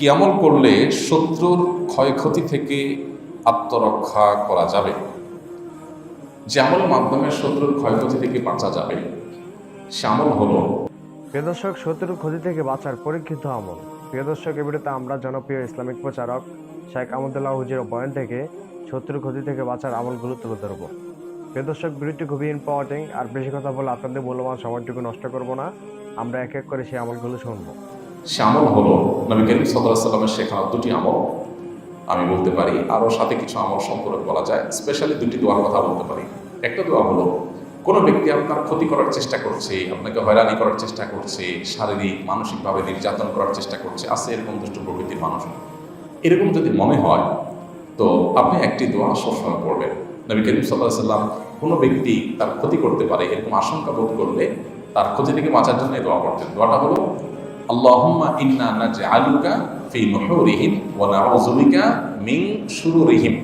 কি আমল করলে শত্রুর ক্ষয়ক্ষতি থেকে আত্মরক্ষা করা যাবে। যে আমলের মাধ্যমে শত্রুর ক্ষয়ক্ষতি থেকে বাঁচা যাবে। সে আমল হলো দর্শক, শত্রুর ক্ষতি থেকে বাঁচার পরীক্ষিত আমল। প্রিয় দর্শক, এ আমরা জনপ্রিয় ইসলামিক প্রচারক শেখ আহমদুল্লাহ হুজির বয়ান থেকে শত্রুর ক্ষতি থেকে বাঁচার আমলগুলো তুলে ধরবো। প্রিয় দর্শক, ভিডিওটি খুবই ইম্পর্টেন্ট আর বেশি কথা বলে আপনাদের মূল্যবান সময়টুকু নষ্ট করব না। আমরা এক এক করে সেই আমলগুলো শুনব। সে আমল হলো নবী করিম সাল্লাহ সাল্লামের শেখানো দুটি আমল। আমি বলতে পারি আরও সাথে কিছু আমল সম্পর্কে বলা যায় স্পেশালি দুটি দোয়ার কথা বলতে পারি। একটা দোয়া হলো, কোনো ব্যক্তি আপনার ক্ষতি করার চেষ্টা করছে, আপনাকে হয়রানি করার চেষ্টা করছে, শারীরিক, মানসিকভাবে নির্যাতন করার চেষ্টা করছে, আছে এরকম দুষ্ট প্রকৃতির মানুষ। এরকম যদি মনে হয়, তো আপনি একটি দোয়া সবসময় পড়বেন। নবী করিম সাল্লাহ সাল্লাম কোনো ব্যক্তি তার ক্ষতি করতে পারে, এরকম আশঙ্কা বোধ করলে তার ক্ষতি থেকে বাঁচার জন্য এই দোয়া করতেন দোয়াটা হলো আল্লাহুম্মা ইন্না নাজআলুকা ফি নুহুরিহিম ওয়া নাউযু বিকা মিন শুরুরিহিম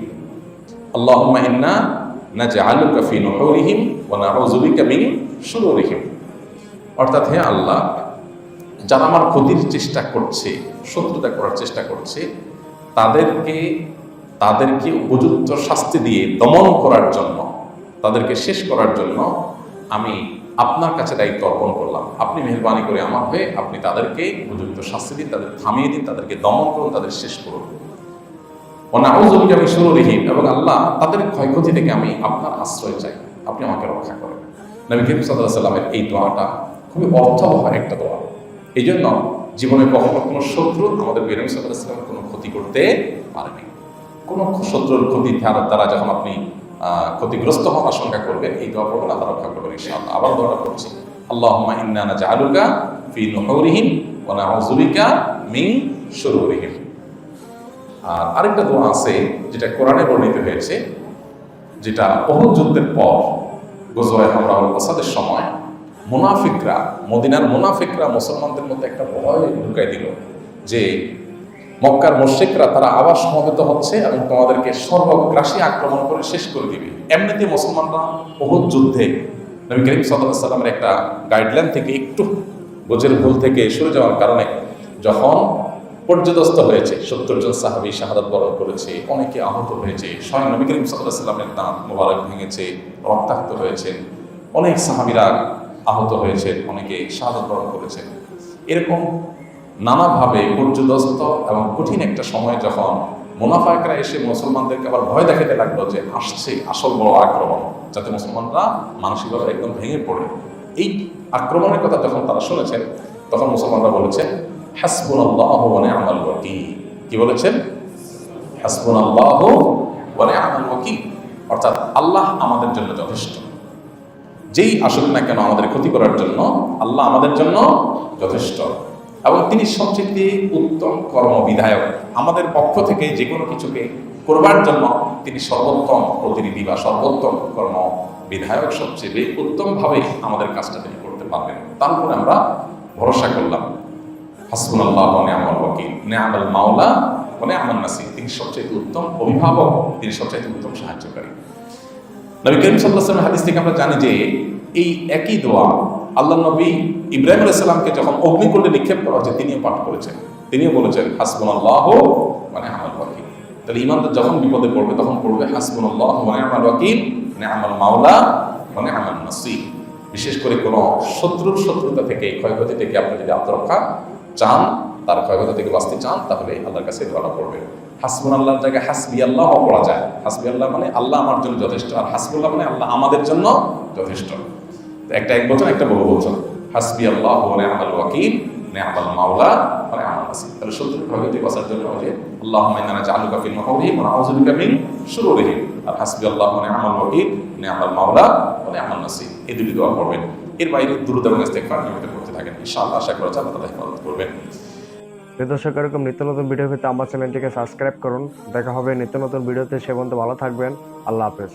আল্লাহুম্মা ইন্না নাজআলুকা ফি নুহুরিহিম ওয়া নাউযু বিকা মিন শুরুরিহিম অর্থাৎ হে আল্লাহ, যারা আমার ক্ষতির চেষ্টা করছে, শত্রুতা করার চেষ্টা করছে, তাদেরকে তাদেরকে উপযুক্ত শাস্তি দিয়ে দমন করার জন্য, তাদেরকে শেষ করার জন্য আমি আপনার কাছে দায়িত্ব অর্পণ করলাম। আপনি মেহরবানি করে আমার হয়ে আপনি তাদেরকে উপযুক্ত শাস্তি দিন, তাদের থামিয়ে দিন, তাদেরকে দমন করুন, তাদের শেষ করুন। অনাউজবিকে আমি রেহিম এবং আল্লাহ তাদের ক্ষয়ক্ষতি থেকে আমি আপনার আশ্রয় চাই। আপনি আমাকে রক্ষা করেন। নবী করিম সাল্লাহ সাল্লামের এই দোয়াটা খুবই অর্থবহ একটা দোয়া। এই জন্য জীবনে কখনো কোনো শত্রু আমাদের বেরম সাল্লাহ সাল্লামের কোনো ক্ষতি করতে পারেনি কোনো শত্রুর ক্ষতি দ্বারা যখন আপনি ক্ষতিগ্রস্ত হওয়ার আশঙ্কা করবেন এই দোয়া পড়বেন, আল্লাহ রক্ষা করবেন, ইনশাআল্লাহ। আবার দোয়াটা করছি আল্লাহুম্মা ইন্না নাজআলুকা ফি নুহুরিহিম ওয়া নাউযু বিকা মিন শুরুরিহিম। আর আরেকটা দোয়া আছে, যেটা কোরআনে বর্ণিত হয়েছে, যেটা বহু যুদ্ধের পর গোজওয়ায় হামরাউল আসাদের সময় মুনাফিকরা, মদিনার মুনাফিকরা মুসলমানদের মধ্যে একটা ভয় ঢুকাই দিল যে মক্কার মোশেকরা তারা আবার সমবেত হচ্ছে এবং তোমাদেরকে সর্বগ্রাসী আক্রমণ করে শেষ করে দিবে। এমনিতে মুসলমানরা বহুত যুদ্ধে নবী করিম সাল্লামের একটা গাইডলাইন থেকে একটু গোজের ভুল থেকে সরে যাওয়ার কারণে যখন পর্যদস্ত হয়েছে, সত্তর জন সাহাবি শাহাদাত বরণ করেছে, অনেকে আহত হয়েছে, স্বয়ং নবী করিম সাল্লাহ সাল্লামের দাঁত মোবারক ভেঙেছে, রক্তাক্ত হয়েছে, অনেক সাহাবিরা আহত হয়েছে, অনেকে শাহাদাত বরণ করেছে। এরকম নানাভাবে পর্যদস্ত এবং কঠিন একটা সময় যখন মুনাফায়করা এসে মুসলমানদেরকে আবার ভয় দেখাতে লাগল যে আসছে আসল বড় আক্রমণ, যাতে মুসলমানরা মানসিকভাবে একদম ভেঙে পড়ে। এই আক্রমণের কথা যখন তারা শুনেছেন, তখন মুসলমানরা বলেছেন হাসবুন আল্লাহ ওয়ানে আমাল ওয়াকিল। কি বলেছেন? হাসবুন আল্লাহ ওয়ানে আমাল ওয়াকিল। অর্থাৎ আল্লাহ আমাদের জন্য যথেষ্ট। যেই আসুক না কেন আমাদের ক্ষতি করার জন্য, আল্লাহ আমাদের জন্য যথেষ্ট। এবং তিনি সবচেয়ে উত্তম কর্মবিধায়ক। আমাদের পক্ষ থেকে যে কোনো কিছুকে করবার জন্য তিনি সর্বোত্তম প্রতিনিধি বা সর্বোত্তম কর্ম বিধায়ক সবচেয়ে উত্তমভাবে আমাদের কাজটা তিনি করতে পারবেন। তার উপরে আমরা ভরসা করলাম। হাসবুন আল্লাহ নেয়ামল ওয়াকিল। নেয়ামল মাওলা মানে আমার নাসি তিনি সবচেয়ে উত্তম অভিভাবক, তিনি সবচেয়ে উত্তম সাহায্যকারী। নবী করিম সাল্লাহ হাদিস থেকে আমরা জানি যে এই একই দোয়া আল্লাহ নবী ইব্রাহিম আলাইসাল্লামকে যখন অগ্নিকুণ্ডে নিক্ষেপ করা হচ্ছে তিনিও পাঠ করেছেন। তিনিও বলেছেন হাসবুন আল্লাহ মানে আমার ওয়াকিল। তাহলে ইমানদার যখন বিপদে পড়বে, তখন পড়বে হাসবুন আল্লাহ মানে আমার ওয়াকিল মানে আমার মাওলা মানে আমার নাসির। বিশেষ করে কোনো শত্রুর শত্রুতা থেকে ক্ষয়ক্ষতি থেকে আপনি যদি আত্মরক্ষা চান, তার ক্ষয়ক্ষতি থেকে বাঁচতে চান, তাহলে আল্লাহর কাছে ধরা পড়বে। হাসবুন আল্লাহর জায়গায় হাসবি আল্লাহ পড়া যায়। হাসবি আল্লাহ মানে আল্লাহ আমার জন্য যথেষ্ট, আর হাসবুল্লাহ মানে আল্লাহ আমাদের জন্য যথেষ্ট। একটা এক বছর একটা বহু বছর হাসবি আল্লাহ মানে আমার ওয়াকিল মানে আমার মাওলা মানে আমার নাসির। তাহলে শত্রুর ক্ষয়ক্ষতি বাঁচার জন্য যে আল্লাহ মাইনানা জালু কাফিল মাহরিম মানে আউযুবিকা মিন শুরুরিহিম আর হাসবি আল্লাহ মানে আমার ওয়াকিল মানে আমার মাওলা মানে আমার নাসির। এই দুটি দোয়া করবেন এর বাইরে দ্রুত এবং ইস্তেগফার নিয়মিত করতে থাকেন। ইনশাআল্লাহ আশা করা যায় আল্লাহ তাআলা হেফাজত করবেন। দর্শক, এরকম নিত্য নতুন ভিডিও পেতে আমার চ্যানেলটিকে সাবস্ক্রাইব করুন। দেখা হবে নিত্য নতুন ভিডিওতে। সে পর্যন্ত ভালো থাকবেন। আল্লাহ হাফেজ।